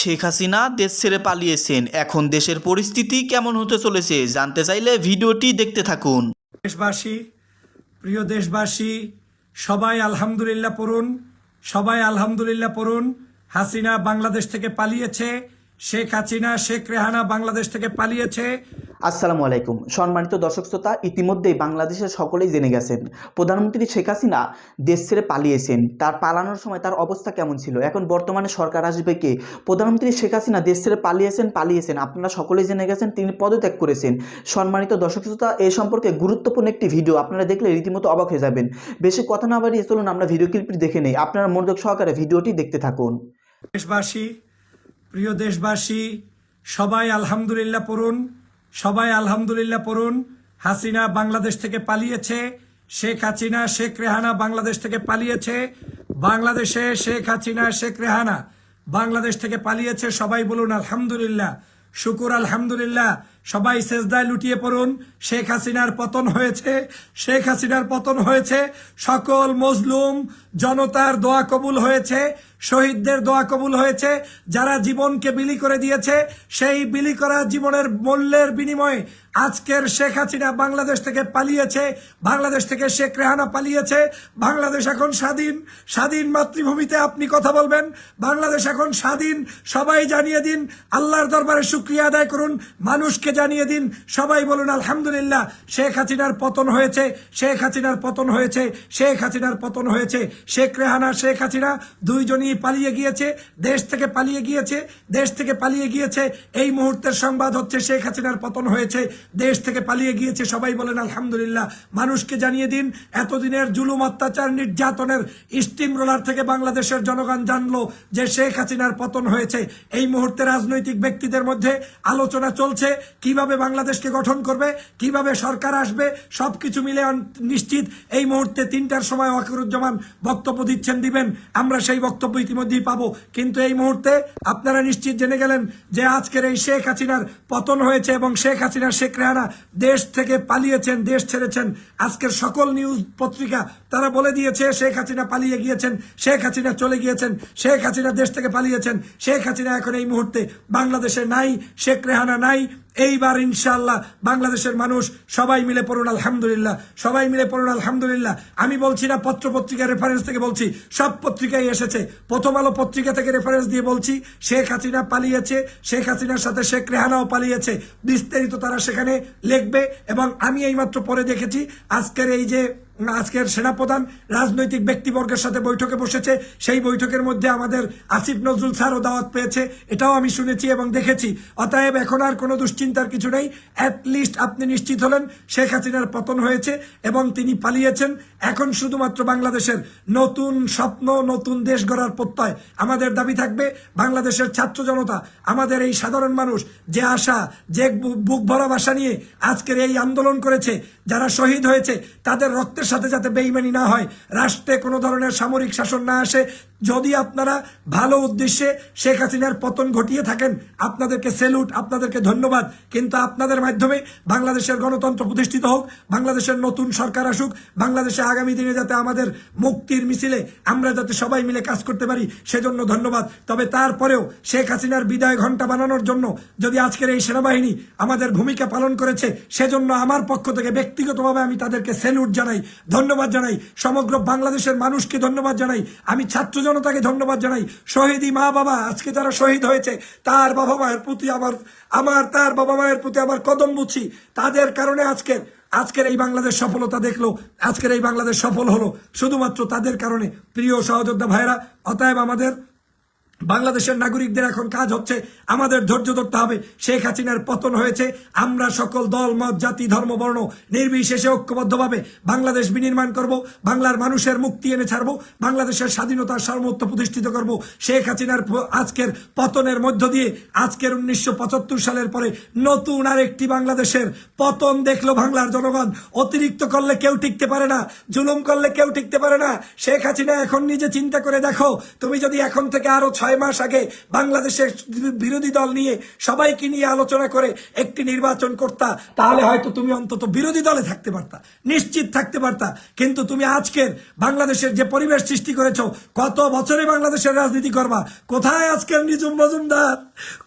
শেখ হাসিনা দেশ ছেড়ে পালিয়েছেন। এখন দেশের পরিস্থিতি কেমন হতে চলেছে, জানতে চাইলে ভিডিওটি দেখতে থাকুন। দেশবাসী, প্রিয় দেশবাসী, সবাই আলহামদুলিল্লাহ পড়ুন, সবাই আলহামদুলিল্লাহ পড়ুন। হাসিনা বাংলাদেশ থেকে পালিয়েছে, শেখ হাসিনা, শেখ রেহানা বাংলাদেশ থেকে পালিয়েছে। আসসালামু আলাইকুম। সম্মানিত দর্শক শ্রোতা, ইতিমধ্যেই বাংলাদেশের সকলেই জেনে গেছেন, প্রধানমন্ত্রী শেখ হাসিনা দেশ ছেড়ে পালিয়েছেন। তার পালানোর সময় তার অবস্থা কেমন ছিল? এখন বর্তমানে সরকার আসবে কে? প্রধানমন্ত্রী শেখ হাসিনা দেশ ছেড়ে পালিয়েছেন পালিয়েছেন। আপনারা সকলেই জেনে গেছেন, তিনি পদত্যাগ করেছেন। সম্মানিত দর্শক শ্রোতা এই সম্পর্কে গুরুত্বপূর্ণ একটি ভিডিও। আপনারা দেখলে রীতিমতো অবাক হয়ে যাবেন। বেশি কথা না বাড়িয়ে চলুন, আমরা ভিডিও ক্লিপটি দেখে নেই। আপনারা মনোযোগ সহকারে ভিডিওটি দেখতে থাকুন। দেশবাসী, প্রিয় দেশবাসী, সবাই আলহামদুলিল্লাহ পড়ুন। সবাই আলহামদুলিল্লাহ পড়ুন। হাসিনা বাংলাদেশ থেকে পালিয়েছে, শেখ হাসিনা, শেখ রেহানা বাংলাদেশ থেকে পালিয়েছে। বাংলাদেশে শেখ হাসিনা, শেখ রেহানা বাংলাদেশ থেকে পালিয়েছে, সবাই বলুন আলহামদুলিল্লাহ। শুকুর আলহামদুলিল্লাহ। সবাই সেজদায় লুটিয়ে পড়ুন। শেখ হাসিনার পতন হয়েছে। শেখ হাসিনার পতন হয়েছে। সকল মজলুম জনতার দোয়া কবুল হয়েছে। শহীদদের দোয়া কবুল হয়েছে। যারা জীবনকে বিলি করে দিয়েছে, সেই বিলি করা জীবনের মূল্যের বিনিময়ে আজকের শেখ হাসিনা বাংলাদেশ থেকে পালিয়েছে, বাংলাদেশ থেকে শেখ রেহানা পালিয়েছে, বাংলাদেশ এখন স্বাধীন স্বাধীন মাতৃভূমিতে আপনি কথা বলবেন, বাংলাদেশ এখন স্বাধীন, সবাই জানিয়ে দিন, আল্লাহর দরবারে শুক্রিয়া আদায় করুন, মানুষকে জানিয়ে দিন, সবাই বলুন আলহামদুলিল্লাহ, শেখ হাসিনার পতন হয়েছে, শেখ হাসিনার পতন হয়েছে, শেখ হাসিনার পতন হয়েছে, শেখ রেহানা, শেখ হাসিনা দুইজনই পালিয়ে গিয়েছে, দেশ থেকে পালিয়ে গিয়েছে, দেশ থেকে পালিয়ে গিয়েছে, এই মুহূর্তের সংবাদ হচ্ছে শেখ হাসিনার পতন হয়েছে দেশ থেকে পালিয়ে গিয়েছে, সবাই বলেন আলহামদুলিল্লাহ। মানুষকে জানিয়ে দিন, এতদিনের জুলুম, অত্যাচার, নির্যাতনের স্টিম রোলার থেকে বাংলাদেশের জনগণ জানলো যে শেখ হাসিনার পতন হয়েছে। এই মুহূর্তে রাজনৈতিক ব্যক্তিদের মধ্যে আলোচনা চলছে, কীভাবে বাংলাদেশকে গঠন করবে, কীভাবে সরকার আসবে, সবকিছু মিলে নিশ্চিত। এই মুহূর্তে তিনটার সময় ওয়াকিরুজ্জামান বক্তব্য দিচ্ছেন, দিবেন, আমরা সেই বক্তব্য ইতিমধ্যেই পাবো। কিন্তু এই মুহূর্তে আপনারা নিশ্চিত জেনে গেলেন যে আজকের এই শেখ হাসিনার পতন হয়েছে এবং শেখ হাসিনা শেখ রেহানা দেশ থেকে পালিয়েছেন দেশ ছেড়েছেন। আজকের সকল নিউজ পত্রিকা তারা বলে দিয়েছে, শেখ হাসিনা পালিয়ে গিয়েছেন, শেখ হাসিনা চলে গিয়েছেন, শেখ হাসিনা দেশ থেকে পালিয়েছেন, শেখ হাসিনা এখন এই মুহূর্তে বাংলাদেশে নাই, শেখ রেহানা নাই। এইবার ইনশাল্লাহ বাংলাদেশের মানুষ সবাই মিলে পড়ুন, আলহামদুলিল্লাহ, সবাই মিলে পড়ুন, আলহামদুলিল্লাহ। আমি বলছি না পত্র পত্রিকা রেফারেন্স থেকে বলছি, সব পত্রিকায় এসেছে। প্রথম আলো পত্রিকা থেকে রেফারেন্স দিয়ে বলছি, শেখ হাসিনা পালিয়েছে, শেখ হাসিনার সাথে শেখ রেহানাও পালিয়েছে। বিস্তারিত তারা সেখানে লিখবে এবং আমি এইমাত্র পরে দেখেছি, আজকের এই যে আজকের সেনাপ্রধান রাজনৈতিক ব্যক্তিবর্গের সাথে বৈঠকে বসেছে। সেই বৈঠকের মধ্যে আমাদের আসিফ নজরুল স্যারও দাওয়াত পেয়েছে। এটাও আমি শুনেছি এবং দেখেছি। অতএব এখন আর কোনো দুশ্চিন্তার কিছু নেই। অ্যাটলিস্ট আপনি নিশ্চিত হলেন শেখ হাসিনার পতন হয়েছে এবং তিনি পালিয়েছেন। এখন শুধুমাত্র বাংলাদেশের নতুন স্বপ্ন, নতুন দেশ গড়ার প্রত্যয় আমাদের দাবি থাকবে। বাংলাদেশের ছাত্র জনতা, আমাদের এই সাধারণ মানুষ যে আশা, যে বুক ভরা ভাষা নিয়ে আজকের এই আন্দোলন করেছে, যারা শহীদ হয়েছে, তাদের রক্তের সাথে যাতে বেইমানি না হয় রাষ্ট্রে কোনো ধরনের সামরিক শাসন না আসে যদি আপনারা ভালো উদ্দেশ্যে শেখ হাসিনার পতন ঘটিয়ে থাকেন, আপনাদেরকে সেলুট আপনাদেরকে ধন্যবাদ। কিন্তু আপনাদের মাধ্যমে বাংলাদেশের গণতন্ত্র প্রতিষ্ঠিত হোক, বাংলাদেশের নতুন সরকার আসুক, বাংলাদেশে আগামী দিনে যাতে আমাদের মুক্তির মিছিলে আমরা যাতে সবাই মিলে কাজ করতে পারি, সেজন্য ধন্যবাদ। তবে তারপরেও শেখ হাসিনার বিদায় ঘণ্টা বানানোর জন্য যদি আজকের এই সেনাবাহিনী আমাদের ভূমিকা পালন করেছে, সেজন্য আমার পক্ষ থেকে ব্যক্তিগতভাবে আমি তাদেরকে সেলুট জানাই, ধন্যবাদ জানাই। সমগ্র বাংলাদেশের মানুষকে ধন্যবাদ জানাই। আমি ছাত্র জনতাকে ধন্যবাদ জানাই। শহীদি মা বাবা, আজকে যারা শহীদ হয়েছে, তার বাবা মায়ের প্রতি আমার আমার, তার বাবা মায়ের প্রতি আমার কদম বুঝছি তাদের কারণে আজকের আজকের এই বাংলাদেশ সফলতা দেখল, আজকের এই বাংলাদেশ সফল হলো। শুধুমাত্র তাদের কারণে। প্রিয় সহযোদ্ধা ভাইরা, অতএব আমাদের বাংলাদেশের নাগরিকদের এখন কাজ হচ্ছে আমাদের ধৈর্য ধরতে হবে। শেখ হাসিনার পতন হয়েছে। আমরা সকল দল, মত, জাতি, ধর্ম, বর্ণ নির্বিশেষে ঐক্যবদ্ধভাবে বাংলাদেশ বিনির্মাণ করব। বাংলার মানুষের মুক্তি এনে ছাড়বো। বাংলাদেশের স্বাধীনতার সার্বত্ব প্রতিষ্ঠিত করব। শেখ হাসিনার আজকের পতনের মধ্য দিয়ে আজকের উনিশশো পঁচাত্তর সালের পরে নতুন আরেকটি বাংলাদেশের পতন দেখল বাংলার জনগণ। অতিরিক্ত করলে কেউ টিকতে পারে না, জুলুম করলে কেউ টিকতে পারে না। শেখ হাসিনা এখন নিজে চিন্তা করে দেখো, তুমি যদি এখন থেকে আরও ছয় ছয় মাস আগে বাংলাদেশের বিরোধী দল নিয়ে সবাইকে নিয়ে আলোচনা করে একটি নির্বাচন করতা, তাহলে হয়তো তুমি অন্তত বিরোধী দলে থাকতে পারতা, নিশ্চিত থাকতে পারতা। কিন্তু তুমি আজকের বাংলাদেশের যে পরিবেশ সৃষ্টি করেছ, কত বছরে বাংলাদেশের রাজনীতি করবা? কোথায় আজকের নিজুম মজুমদার?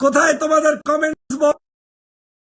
কোথায় তোমাদের কমেন্টস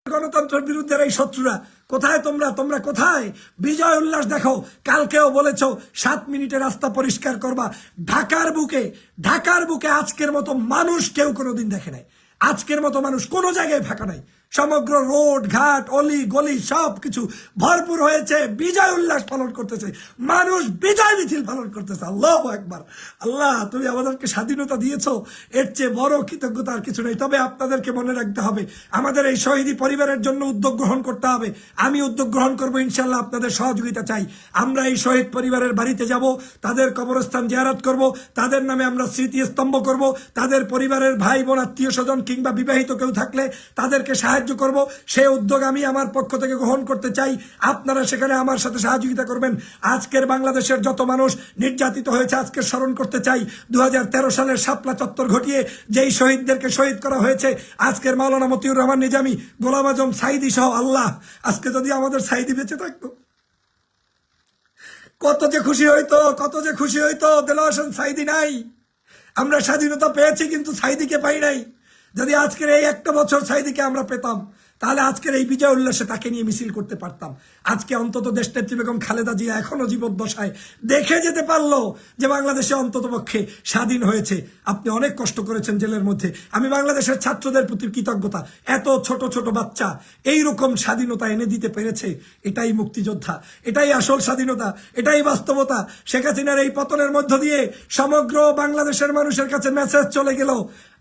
গণতন্ত্রের বিরুদ্ধে এই শত্রুরা? কোথায় তোমরা? তোমরা কোথায়? বিজয় উল্লাস দেখো। কালকেও বলেছ, সাত মিনিটে রাস্তা পরিষ্কার করবা। ঢাকার বুকে ঢাকার বুকে আজকের মতো মানুষ কেউ কোনোদিন দেখে নাই। আজকের মতো মানুষ কোনো জায়গায় ফাঁকা নাই। সমগ্র রোড, ঘাট, অলি, গলি সব কিছু ভরপুর হয়েছে। বিজয় উল্লাস পালন করতেছে। মানুষ বিজয় মিছিল পালন করতেছে। আল্লাহ একবার আল্লাহ, তুমি আমাদেরকে স্বাধীনতা দিয়েছ। এর চেয়ে বড় কৃতজ্ঞতা আর কিছু নেই। তবে আপনাদেরকে মনে রাখতে হবে, আমাদের এই শহীদি পরিবারের জন্য উদ্যোগ গ্রহণ করতে হবে। আমি উদ্যোগ গ্রহণ করব ইনশাল্লাহ আপনাদের সহযোগিতা চাই। আমরা এই শহীদ পরিবারের বাড়িতে যাব, তাদের কবরস্থান জিয়ারত করব, তাদের নামে আমরা স্মৃতি স্তম্ভ করব, তাদের পরিবারের ভাই বোন, আত্মীয় স্বজন কিংবা বিবাহিত কেউ থাকলে তাদেরকে সাহায্য করব সেই উদ্যোগ আমি আমার পক্ষ থেকে গ্রহণ করতে চাই। আপনারা সেখানে আমার সাথে সহযোগিতা করবেন। আজকের বাংলাদেশের যত মানুষ নির্যাতিত হয়েছে, আজকে স্মরণ করতে চাই দু হাজার তেরো সালের শাপলা চত্বর ঘটিয়ে যেই শহীদদেরকে শহীদ করা হয়েছে, আজকের মাওলানা মতিউর রহমান নিজামী, গোলাম আজম সাইদি সহ আল্লাহ। আজকে যদি আমাদের সাইদি বেঁচে থাকতো, কত যে খুশি হইতো, কত যে খুশি হইতো দেলোয়ার সাইদি নাই। আমরা স্বাধীনতা পেয়েছি, কিন্তু সাইদিকে পাই নাই। যদি আজকের এই একটা বছর সাইদিকে আমরা পেতাম, তাহলে আজকের এই বিজয় উল্লাসে তাকে নিয়ে মিছিল করতে পারতাম। আজকে অন্তত দেশনেত্রী বেগম খালেদা জিয়া এখনও জীবদ্দশায় দেখে যেতে পারল যে বাংলাদেশে অন্তত পক্ষে স্বাধীন হয়েছে। আপনি অনেক কষ্ট করেছেন জেলের মধ্যে। আমি বাংলাদেশের ছাত্রদের প্রতি কৃতজ্ঞতা। এত ছোট ছোট বাচ্চা এই রকম স্বাধীনতা এনে দিতে পেরেছে, এটাই মুক্তিযোদ্ধা। এটাই আসল স্বাধীনতা, এটাই বাস্তবতা। শেখ হাসিনার এই পতনের মধ্য দিয়ে সমগ্র বাংলাদেশের মানুষের কাছে মেসেজ চলে গেল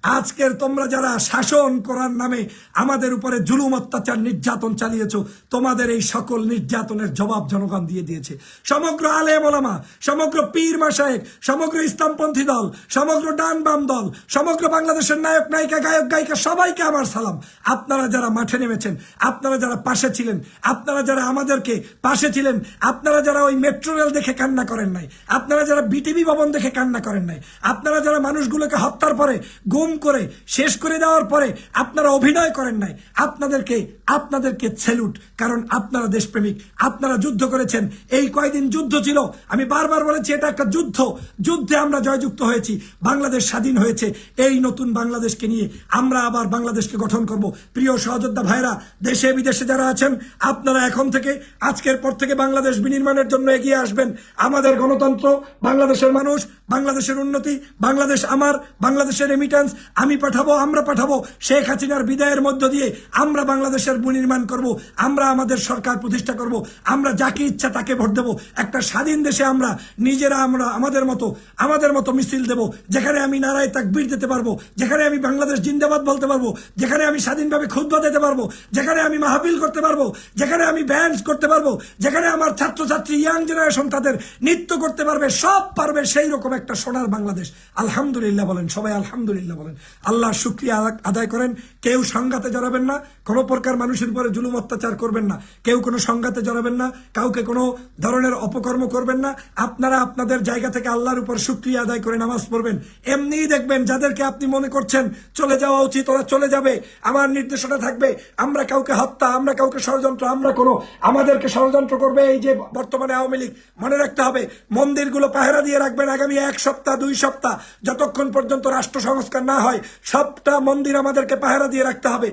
আজকের তোমরা যারা শাসন করার নামে আমাদের উপরে জুলুম অত্যাচার নির্যাতন চালিয়েছ, তোমাদের এই সকল নির্যাতনের জবাব জনগণ দিয়ে দিয়েছে। সমগ্র আলেম ওলামা, সমগ্র পীর মাসায়েক সমগ্র ইসলামপন্থী দল, সমগ্র ডান বাম দল, সমগ্র বাংলাদেশের নায়ক, নায়িকা, গায়ক, গায়িকা, সবাইকে আমার সালাম। আপনারা যারা মাঠে নেমেছেন, আপনারা যারা পাশে ছিলেন, আপনারা যারা আমাদেরকে পাশে ছিলেন, আপনারা যারা ওই মেট্রো রেল দেখে কান্না করেন নাই, আপনারা যারা বিটিভি ভবন দেখে কান্না করেন নাই, আপনারা যারা মানুষগুলোকে হত্যার পরে গুম করে শেষ করে দেওয়ার পরে আপনারা অভিনয় করেন নাই। আপনাদেরকে আপনাদেরকে সেলুট কারণ আপনারা দেশপ্রেমিক, আপনারা যুদ্ধ করেছেন। এই কয়দিন যুদ্ধ ছিল, আমি বারবার বলেছি, এটা একটা যুদ্ধ। যুদ্ধে আমরা জয়যুক্ত হয়েছি, বাংলাদেশ স্বাধীন হয়েছে। এই নতুন বাংলাদেশকে নিয়ে আমরা আবার বাংলাদেশকে গঠন করব। প্রিয় সহযোদ্ধা ভাইরা, দেশে বিদেশে যারা আছেন, আপনারা এখন থেকে, আজকের পর থেকে বাংলাদেশ বিনির্মাণের জন্য এগিয়ে আসবেন। আমাদের গণতন্ত্র, বাংলাদেশের মানুষ বাংলাদেশের উন্নতি, বাংলাদেশ আমার, বাংলাদেশের রেমিটেন্স আমি পাঠাবো, আমরা পাঠাবো। শেখ হাসিনার বিদায়ের মধ্য দিয়ে আমরা বাংলাদেশের নির্মাণ করব, আমরা আমাদের সরকার প্রতিষ্ঠা করব, আমরা যাকে ইচ্ছা তাকে ভোট দেবো। একটা স্বাধীন দেশে আমরা নিজেরা, আমরা আমাদের মতো আমাদের মতো মিছিল দেব, যেখানে আমি নারায় তাকবীর দিতে পারব, যেখানে আমি বাংলাদেশ জিন্দাবাদ বলতে পারব, যেখানে আমি স্বাধীনভাবে খুদ্া দিতে পারব, যেখানে আমি মাহাবিল করতে পারব, যেখানে আমি ব্যান্স করতে পারব, যেখানে আমার ছাত্রছাত্রী ইয়াং জেনারেশন তাদের নৃত্য করতে পারবে, সব পারবে সেই রকম একটা সোনার বাংলাদেশ। আলহামদুলিল্লাহ বলেন, সবাই আলহামদুলিল্লাহ বলেন। আল্লাহর শুক্রিয়া আদায় করেন, কেউ সংঘাতে জড়াবেন না, কোনো প্রকার মানুষের উপরে জুলুম অত্যাচার করবেন না, কেউ কোনো সংঘাতে জড়াবেন না, কাউকে কোনো ধরনের অপকর্ম করবেন না। আপনারা আপনাদের জায়গা থেকে আল্লাহর উপর শুক্রিয়া আদায় করে নামাজ পড়বেন। এমনিই দেখবেন যাদেরকে আপনি মনে করছেন, চলে যাওয়া উচিত, ওরা চলে যাবে। আমার নির্দেশনা থাকবে, আমরা কাউকে হত্যা, আমরা কাউকে ষড়যন্ত্র, আমরা কোনো আমাদেরকে ষড়যন্ত্র করবে, এই যে বর্তমানে আওয়ামী লীগ। মনে রাখতে হবে, মন্দিরগুলো পাহারা দিয়ে রাখবেন, আগামী এক সপ্তাহ, দুই সপ্তাহ, যতক্ষণ পর্যন্ত রাষ্ট্র সংস্কার না হয়, সবটা মন্দির আমাদেরকে পাহারা দিয়ে রাখতে হবে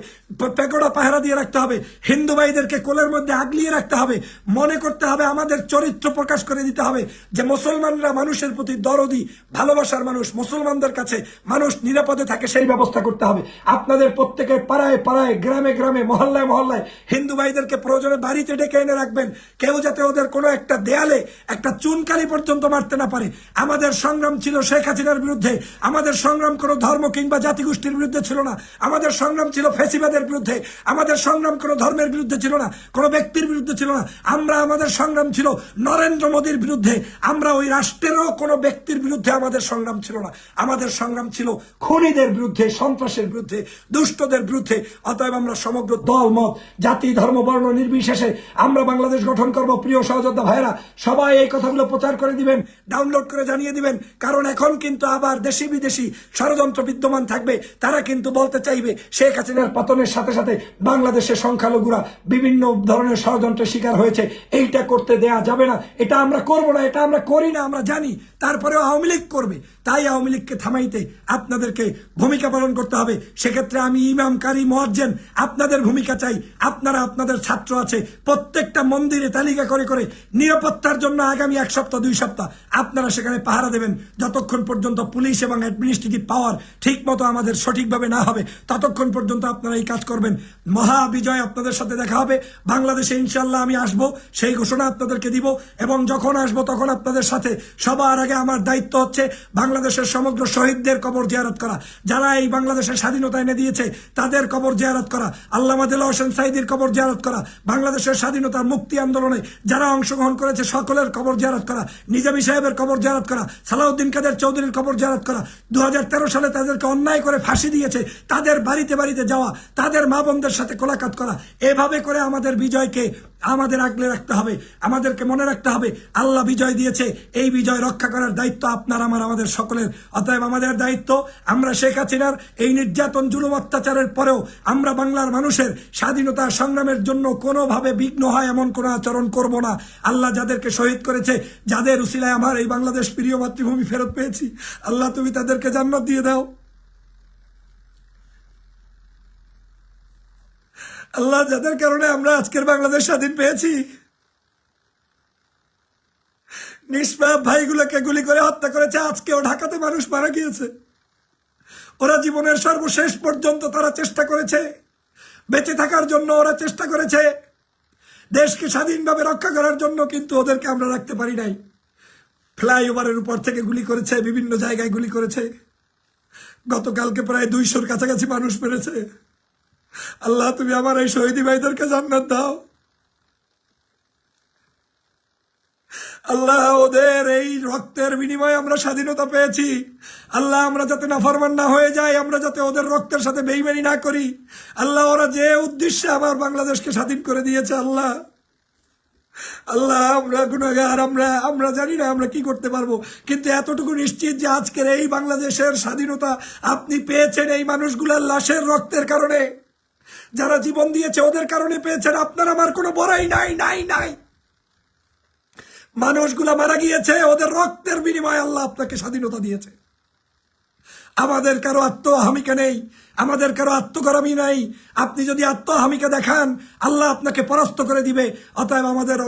পেগোড়া পাহারা দিয়ে রাখতে হবে, হিন্দু ভাইদেরকে কোলের মধ্যে আগলিয়ে রাখতে হবে, মনে করতে হবে আমাদের চরিত্র প্রকাশ করে দিতে হবে যে মুসলমানরা মানুষের প্রতি দরদি, ভালোবাসার মানুষ, মুসলমানদের কাছে মানুষ নিরাপদে থাকে সেই ব্যবস্থা করতে হবে। আপনাদের প্রত্যেকের পাড়ায় পাড়ায়, গ্রামে গ্রামে, মহল্লায় মহল্লায় হিন্দু ভাইদেরকে প্রয়োজনে বাড়িতে ডেকে এনে রাখবেন, কেউ যাতে ওদের কোনো একটা দেয়ালে একটা চুনকালি পর্যন্ত মারতে না পারে। আমাদের সংগ্রাম ছিল শেখ হাসিনার বিরুদ্ধে। আমাদের সংগ্রাম কোনো ধর্ম কিংবা জাতিগোষ্ঠীর বিরুদ্ধে ছিল না। আমাদের সংগ্রাম ছিল ফেসিবাদের বিরুদ্ধে। আমাদের সংগ্রাম কোনো ধর্মের বিরুদ্ধে ছিল না, কোনো ব্যক্তির বিরুদ্ধে ছিল না। আমরা আমাদের সংগ্রাম ছিল নরেন্দ্র মোদীর বিরুদ্ধে। আমরা ওই রাষ্ট্রেরও কোনো ব্যক্তির বিরুদ্ধে আমাদের সংগ্রাম ছিল না। আমাদের সংগ্রাম ছিল খুনিদের বিরুদ্ধে, সন্ত্রাসের বিরুদ্ধে, দুষ্টদের বিরুদ্ধে। অতএব আমরা সমগ্র দল, মত, জাতি, ধর্ম, বর্ণ নির্বিশেষে আমরা বাংলাদেশ গঠন করব। প্রিয় সহযোদ্ধা ভাইরা সবাই এই কথাগুলো প্রচার করে দিবেন, ডাউনলোড করে জানিয়ে দিবেন। কারণ এখন কিন্তু আবার দেশি বিদেশি ষড়যন্ত্র বিদ্যমান থাকবে। তারা কিন্তু বলতে চাইবে, শেখ হাসিনার পতনের সাথে সাথে বাংলাদেশের সংখ্যালঘুরা বিভিন্ন ধরনের ষড়যন্ত্রের শিকার হয়েছে। এইটা করতে দেয়া যাবে না। এটা আমরা করব না, এটা আমরা করি না, আমরা জানি। তারপরেও আওয়ামী লীগ করবে। তাই আওয়ামী লীগকে থামাইতে আপনাদেরকে ভূমিকা পালন করতে হবে। সেক্ষেত্রে আমি ইমাম কারি মোয়াজ্জেন আপনাদের ভূমিকা চাই। আপনারা আপনাদের ছাত্র আছে। প্রত্যেকটা মন্দিরে তালিকা করে করে নিরাপত্তার জন্য আগামী এক সপ্তাহ, দুই সপ্তাহ আপনারা সেখানে পাহারা দেবেন। যতক্ষণ পর্যন্ত পুলিশ এবং অ্যাডমিনিস্ট্রেটিভ পাওয়ার ঠিক মতো আমাদের সঠিকভাবে না হবে, ততক্ষণ পর্যন্ত আপনারা এই কাজ করবেন। মহা বিজয় আপনাদের সাথে দেখা হবে। বাংলাদেশে ইনশাল্লাহ আমি আসব, সেই ঘোষণা আপনাদেরকে দিব এবং যখন আসব তখন আপনাদের সাথে সবার আগে আমার দায়িত্ব হচ্ছে বাংলাদেশের সমগ্র শহীদদের কবর জিয়ারত করা। যারা এই বাংলাদেশের স্বাধীনতা এনে দিয়েছে, তাদের কবর জিয়ারত করা। আল্লামা দিল হোসেন সাইদির কবর জিয়ারত করা। বাংলাদেশের স্বাধীনতা মুক্তি আন্দোলনে যারা অংশগ্রহণ করেছে, সকলের কবর জিয়ারত করা। নিজামী সাহেবের কবর জিয়ারত করা। সালাউদ্দিন কাদের চৌধুরীর কবর জারাত করা দু হাজার তেরো সালে তাদেরকে অন্যায় করে ফাঁসি দিয়েছে, তাদের বাড়িতে বাড়িতে যাওয়া, তাদের মা বোনদের সাথে কোলাকাত করা, এভাবে করে আমাদের বিজয়কে আমাদের আগলে রাখতে হবে, আমাদেরকে মনে রাখতে হবে, আল্লাহ বিজয় দিয়েছে, এই বিজয় রক্ষা করার দায়িত্ব আপনার, আমার, আমাদের সকলের। অতএব আমাদের দায়িত্ব, আমরা শেখ হাসিনার এই নির্যাতন, জুলুম, অত্যাচারের পরেও আমরা বাংলার মানুষের স্বাধীনতা সংগ্রামের জন্য কোনোভাবে বিঘ্ন হয় এমন কোনো আচরণ করব না। আল্লাহ যাদেরকে শহীদ করেছে, যাদের উসিলায় আমার এই বাংলাদেশ প্রিয় মাতৃভূমি ফেরত পেয়েছি, আল্লাহ তুমি তাদেরকে জান্নাত দিয়ে দাও। আল্লাহ, যাদের কারণে আমরা আজকের বাংলাদেশ স্বাধীন পেয়েছি। নিষ্পাপ ভাইগুলোকে গুলি করে হত্যা করেছে, আজকেও ঢাকাতে মানুষ মারা গিয়েছে। ওরা জীবনের সর্বশেষ পর্যন্ত তারা চেষ্টা করেছে। বেঁচে থাকার জন্য ওরা চেষ্টা করেছে। দেশকে স্বাধীনভাবে রক্ষা করার জন্য কিন্তু ওদেরকে আমরা রাখতে পারি নাই। ফ্লাইওভারের উপর থেকে গুলি করেছে, বিভিন্ন জায়গায় গুলি করেছে। গতকালকে প্রায় দুইশোর কাছাকাছি মানুষ মেরেছে। আল্লাহ, তুমি আমার এই শহীদি ভাইদেরকে জান্নাত দাও। আল্লাহ, ওদের এই রক্তের বিনিময়ে আমরা স্বাধীনতা পেয়েছি। আল্লাহ, আমরা যাতে নাফরমান না হয়ে যাই, আমরা যাতে ওদের রক্তের সাথে বেইমানি না করি। আল্লাহ, ওরা যে উদ্দেশ্যে আবার বাংলাদেশকে স্বাধীন করে দিয়েছে, আল্লাহ। আল্লাহ, আমরা গুণাগার আমরা আমরা জানি না আমরা কি করতে পারব। কিন্তু এতটুকু নিশ্চিত যে আজকের এই বাংলাদেশের স্বাধীনতা আপনি পেয়েছেন এই মানুষগুলোর লাশের রক্তের কারণে। যারা জীবন দিয়েছে, ওদের কারণে পেয়েছেন। আপনার আমার কোনো বড়াই নাই নাই নাই। মানুষগুলা মারা গিয়েছে, ওদের রক্তের বিনিময়ে আল্লাহ আপনাকে স্বাধীনতা দিয়েছে। আমাদের কারও আত্মহামিকা নেই, আমাদের কারও আত্মগরমী নাই। আপনি যদি আত্মহামিকা দেখান, আল্লাহ আপনাকে পরাস্ত করে দিবে। অতএব আমাদের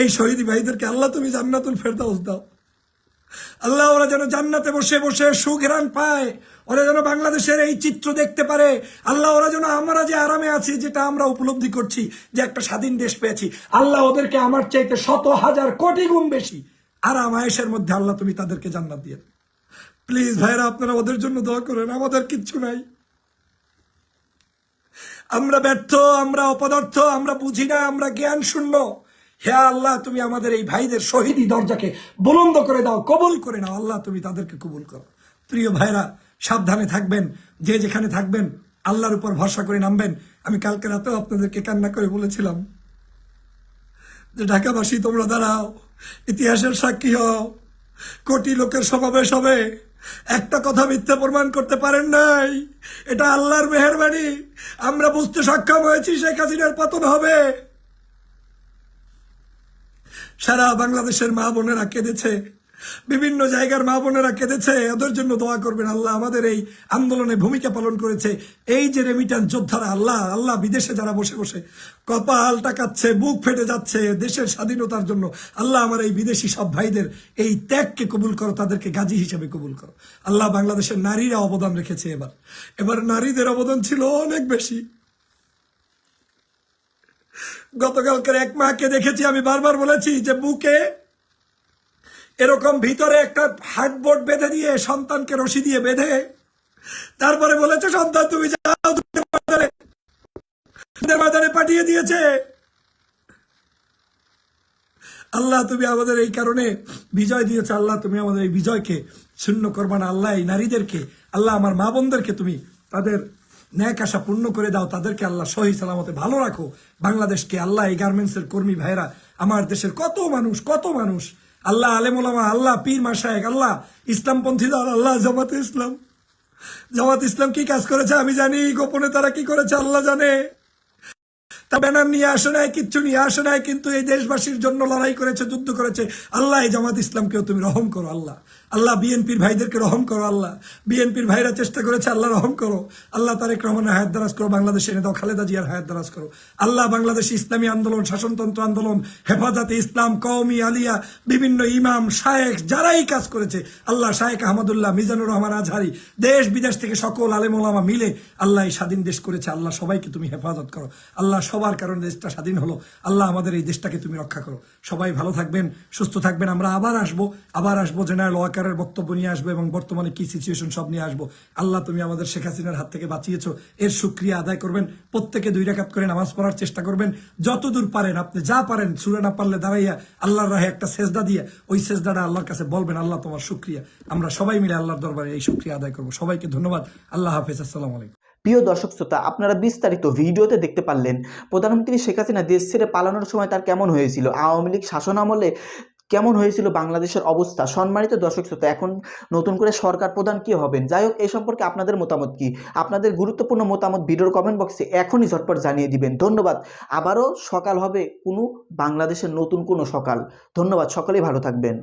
এই শহীদ ভাইদেরকে আল্লাহ তুমি জান্নাতুল ফেরদাউস দাও। আল্লাহ ওরা যেন জান্নাতে বসে বসে সুঘেরান পায়। ওরা যেন বাংলাদেশের এই চিত্র দেখতে পারে। আল্লাহ ওরা যেন আমরা যে আরামে আছি, যেটা আমরা উপলব্ধি করছি, যে একটা স্বাধীন দেশ পেয়েছি। আল্লাহ ওদেরকে আমার চাইতে শত হাজার কোটি গুণ বেশি। আরাম আয়েসের মধ্যে আল্লাহ তুমি তাদেরকে জান্নাত দিয়ে প্লিজ ভাইরা, আপনারা ওদের জন্য দোয়া করেন, আমাদের কিচ্ছু নাই। আমরা ব্যর্থ, আমরা অপদার্থ, আমরা বুঝি না, আমরা জ্ঞান শূন্য। হে আল্লাহ, তুমি আমাদের এই ভাইদের শহীদি দরজাকে বুলন্দ করে দাও, কবুল করে নাও। আল্লাহ, তুমি তাদেরকে কবুল করো। প্রিয় ভাইরা, সাবধানে থাকবেন, যে যেখানে থাকবেন, আল্লাহর উপর ভরসা করে নামবেন। আমি কালকে রাতেও আপনাদেরকে কান্না করে বলেছিলাম যে, ঢাকাবাসী, তোমরা দাঁড়াও, ইতিহাসের সাক্ষী হও। কোটি লোকের সমাবেশ হবে। একটা কথা মিথ্যা প্রমাণ করতে পারেন নাই। এটা আল্লাহর মেহরবানি। আমরা বুঝতে সক্ষম হয়েছি শেখ হাসিনার পতন হবে। সারা বাংলাদেশের মা বোনেরা কেঁদেছে। বিভিন্ন জায়গার মা বোনেরা কেঁদেছে। ওদের জন্য দোয়া করবেন আল্লাহ, আমাদের এই আন্দোলনে ভূমিকা পালন করেছে। এই যে রেমিটান যোদ্ধারা, আল্লাহ আল্লাহ বিদেশে যারা বসে বসে কপাল টাকাচ্ছে, বুক ফেটে যাচ্ছে দেশের স্বাধীনতার জন্য, আল্লাহ আমার এই বিদেশি সব ভাইদের এই ত্যাগকে কবুল করো, তাদেরকে গাজী হিসেবে কবুল করো। আল্লাহ বাংলাদেশের নারীরা অবদান রেখেছে এবার। এবার নারীদের অবদান ছিল অনেক বেশি। গতকালকের এক মাকে দেখেছি, আমি বারবার বলেছি যে বুকে এরকম ভিতরে একটা হার্টবোর্ড বেঁধে দিয়ে সন্তানকে রশি দিয়ে বেঁধে, তারপরে বলেছে, সন্তান, তুমি যাও ময়দানে পাঠিয়ে দিয়েছে। আল্লাহ, তুমি আমাদের এই কারণে বিজয় দিয়েছ। আল্লাহ, তুমি আমাদের এই বিজয়কে, শূন্য করবা না আল্লাহ, এই নারীদেরকে, আল্লাহ, আমার মা বোনদেরকে তুমি তাদের ন্যাক আশা পূর্ণ করে দাও, তাদেরকে আল্লাহ সহি সালামতে ভালো রাখো। বাংলাদেশকে আল্লাহ এই গার্মেন্টসের কর্মী ভাইরা আমার দেশের কত মানুষ কত মানুষ। আল্লাহ আলেমুলামা আল্লাহ পীর মাসায়েক আল্লাহ ইসলামপন্থী দল, আল্লাহ জামাতে ইসলাম। জামাত ইসলাম কি কাজ করেছে আমি জানি, গোপনে তারা কি করেছে আল্লাহ জানে। তা ব্যানার নিয়ে আসে নাই, কিচ্ছু নিয়ে আসে নাই, কিন্তু এই দেশবাসীর জন্য লড়াই করেছে, যুদ্ধ করেছে। আল্লাহ এই জামাত ইসলামকেও তুমি রহম করো, আল্লাহ। আল্লাহ বিএনপির ভাইদেরকে রহম করো, আল্লাহ। বিএনপির ভাইরা চেষ্টা করেছে, আল্লাহ রহম করো। আল্লাহ তারেক রহমানের হায়াত দারাজ করো, বাংলাদেশে এনে দাও, খালেদা জিয়ার হায়াত দারাজ করো। আল্লাহ বাংলাদেশ ইসলামী আন্দোলন, শাসনতন্ত্র আন্দোলন, হেফাজতে ইসলাম, কওমি আলিয়া, বিভিন্ন ইমাম, শায়েখ, যারাই কাজ করেছে, আল্লাহ শায়েখ আহমদুল্লাহ, মিজানুর রহমান আজহারি, দেশ বিদেশ থেকে সকল আলেম ওলামা মিলে আল্লাহ এই স্বাধীন দেশ করেছে। আল্লাহ সবাইকে তুমি হেফাজত করো। আল্লাহ সবার কারণে দেশটা স্বাধীন হলো। আল্লাহ আমাদের এই দেশটাকে তুমি রক্ষা করো। সবাই ভালো থাকবেন, সুস্থ থাকবেন। আমরা আবার আসব আবার আসব জেনারেল ওয়াকারের বক্তব্য নিয়ে আসব এবং বর্তমানে কি সিচুয়েশন সব নিয়ে আসব। আল্লাহ, তুমি আমাদের শেখ হাসিনার হাত থেকে বাঁচিয়েছো। এর সুক্রিয়া আদায় করবেন। প্রত্যেকে দুই রাকাত করে নামাজ পড়ার চেষ্টা করবেন। যতদূর পারেন, আপনি যা পারেন, সুরে না পারলে দাঁড়াইয়া আল্লাহর রাহে একটা সেজদা দিয়ে ওই সেজদাটা আল্লাহর কাছে বলবেন, আল্লাহ, তোমার সুক্রিয়া আমরা সবাই মিলে আল্লাহর দরবারে এই সুক্রিয়া আদায় করব। সবাইকে ধন্যবাদ। আল্লাহ হাফেজ। আসসালামু আলাইকুম। প্রিয় দর্শক, শ্রোতা, আপনারা বিস্তারিত ভিডিওতে দেখতে পারলেন প্রধানমন্ত্রী শেখ হাসিনা দেশ ছেড়ে পালানোর সময় তার কেমন হয়েছিল? আওয়ামী লীগ শাসন আমলে কেমন হয়েছিল বাংলাদেশের অবস্থা? সম্মানিত দর্শক শ্রোতা, এখন নতুন করে সরকার প্রধান কি হবেন? যাই হোক এই সম্পর্কে আপনাদের মতামত কি? আপনাদের গুরুত্বপূর্ণ মতামত ভিডিওর কমেন্ট বক্সে এখনই ঝটপট জানিয়ে দিবেন। ধন্যবাদ। আবারও সকাল হবে কোনো বাংলাদেশের নতুন কোনো সকাল। ধন্যবাদ। সকলেই ভালো থাকবেন।